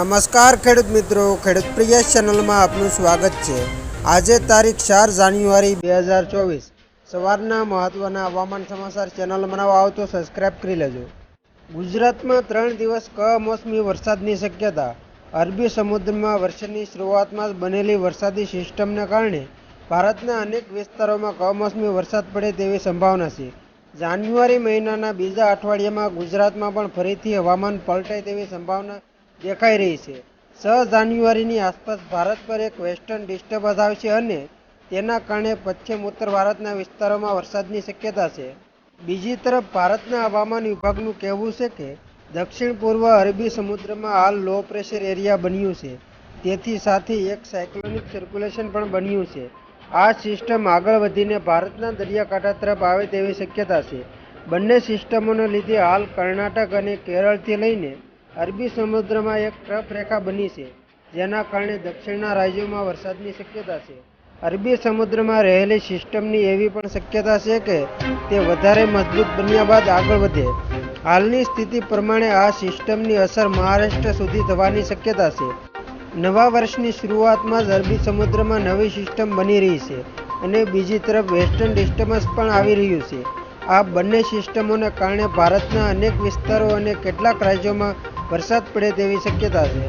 નમસ્કાર ખેડૂત મિત્રો, ખેડૂત પ્રિય ચેનલમાં આપનું સ્વાગત છે. આજે તારીખ ચાર જાન્યુઆરી બે હજાર ચોવીસ. સવારના મહત્વના હવામાન સમાચાર ચેનલ બનાવવા આવો તો સબસ્ક્રાઇબ કરી લેજો. ગુજરાતમાં ત્રણ દિવસ કમોસમી વરસાદની શક્યતા. અરબી સમુદ્રમાં વર્ષની શરૂઆતમાં બનેલી વરસાદી સિસ્ટમને કારણે ભારતના અનેક વિસ્તારોમાં કમોસમી વરસાદ પડે તેવી સંભાવના છે. જાન્યુઆરી મહિનાના બીજા અઠવાડિયામાં ગુજરાતમાં પણ ફરીથી હવામાન પલટાય તેવી સંભાવના દેખાઈ રહી છે. છ જાન્યુઆરીની આસપાસ ભારત પર એક વેસ્ટર્ન ડિસ્ટર્બન્સ આવશે અને તેના કારણે પશ્ચિમ ઉત્તર ભારતના વિસ્તારોમાં વરસાદની શક્યતા છે. બીજી તરફ ભારતના હવામાન વિભાગનું કહેવું છે કે દક્ષિણ પૂર્વ અરબી સમુદ્રમાં હાલ લો પ્રેશર એરિયા બન્યું છે. તેથી સાથે એક સાયક્લોનિક સર્ક્યુલેશન પણ બન્યું છે. આ સિસ્ટમ આગળ વધીને ભારતના દરિયાકાંઠા તરફ આવે તેવી શક્યતા છે. બંને સિસ્ટમોને લીધે હાલ કર્ણાટક અને કેરળથી લઈને અરબી સમુદ્રમાં એક ટ્રફ રેખા બની છે, જેના કારણે દક્ષિણના રાજ્યોમાં વરસાદની શક્યતા છે. અરબી સમુદ્રમાં રહેલી સિસ્ટમની એવી પણ શક્યતા છે કે તે વધારે મજબૂત બન્યા બાદ આગળ વધે. હાલની સ્થિતિ પ્રમાણે આ સિસ્ટમની અસર મહારાષ્ટ્ર સુધી થવાની શક્યતા છે. નવા વર્ષની શરૂઆતમાં જ અરબી સમુદ્રમાં નવી સિસ્ટમ બની રહી છે અને બીજી તરફ વેસ્ટર્ન ડિસ્ટર્બન્સ પણ આવી રહ્યું છે. આ બંને સિસ્ટમોને કારણે ભારતના અનેક વિસ્તારો અને કેટલાક રાજ્યોમાં વરસાદ પડે તેવી શક્યતા છે.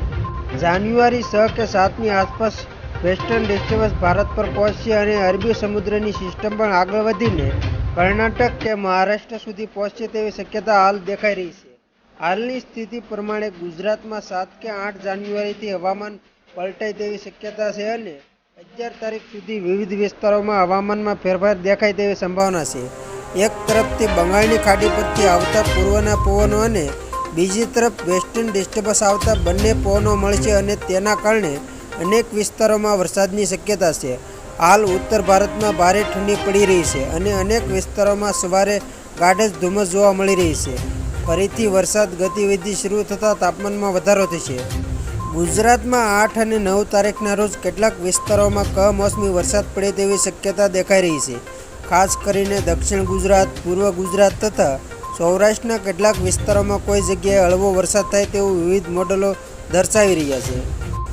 જાન્યુઆરી છ કે સાતની આસપાસ વેસ્ટર્ન ડિસ્ટર્બન્સ ભારત પર પહોંચશે અને અરબી સમુદ્રની સિસ્ટમ પણ આગળ વધીને કર્ણાટક કે મહારાષ્ટ્ર સુધી પહોંચશે તેવી શક્યતા હાલ દેખાઈ રહી છે. હાલની સ્થિતિ પ્રમાણે ગુજરાતમાં સાત કે આઠ જાન્યુઆરીથી હવામાન પલટાય તેવી શક્યતા છે અને અગિયાર તારીખ સુધી વિવિધ વિસ્તારોમાં હવામાનમાં ફેરફાર દેખાય તેવી સંભાવના છે. એક તરફથી બંગાળની ખાડી પરથી આવતા પૂર્વના પવનો અને બીજી તરફ વેસ્ટર્ન ડિસ્ટર્બન્સ આવતા બંને પવનો મળશે અને તેના કારણે અનેક વિસ્તારોમાં વરસાદની શક્યતા છે. હાલ ઉત્તર ભારતમાં ભારે ઠંડી પડી રહી છે અને અનેક વિસ્તારોમાં સવારે ગાઢ ધુમ્મસ જોવા મળી રહી છે. ફરીથી વરસાદ ગતિવિધિ શરૂ થતાં તાપમાનમાં વધારો થશે. ગુજરાતમાં આઠ અને નવ તારીખના રોજ કેટલાક વિસ્તારોમાં કમોસમી વરસાદ પડે તેવી શક્યતા દેખાઈ રહી છે. ખાસ કરીને દક્ષિણ ગુજરાત, પૂર્વ ગુજરાત તથા સૌરાષ્ટ્રના કેટલાક વિસ્તારોમાં કોઈ જગ્યાએ હળવો વરસાદ થાય તેવું વિવિધ મોડલો દર્શાવી રહ્યા છે.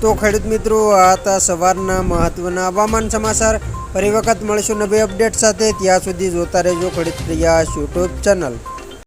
તો ખેડૂત મિત્રો, આ હતા સવારના મહત્વના હવામાન સમાચાર. ફરી વખત મળીશું નવી અપડેટ સાથે. ત્યાં સુધી જોતા રહેજો ખેડૂત પ્રિયા યુટ્યુબ ચેનલ.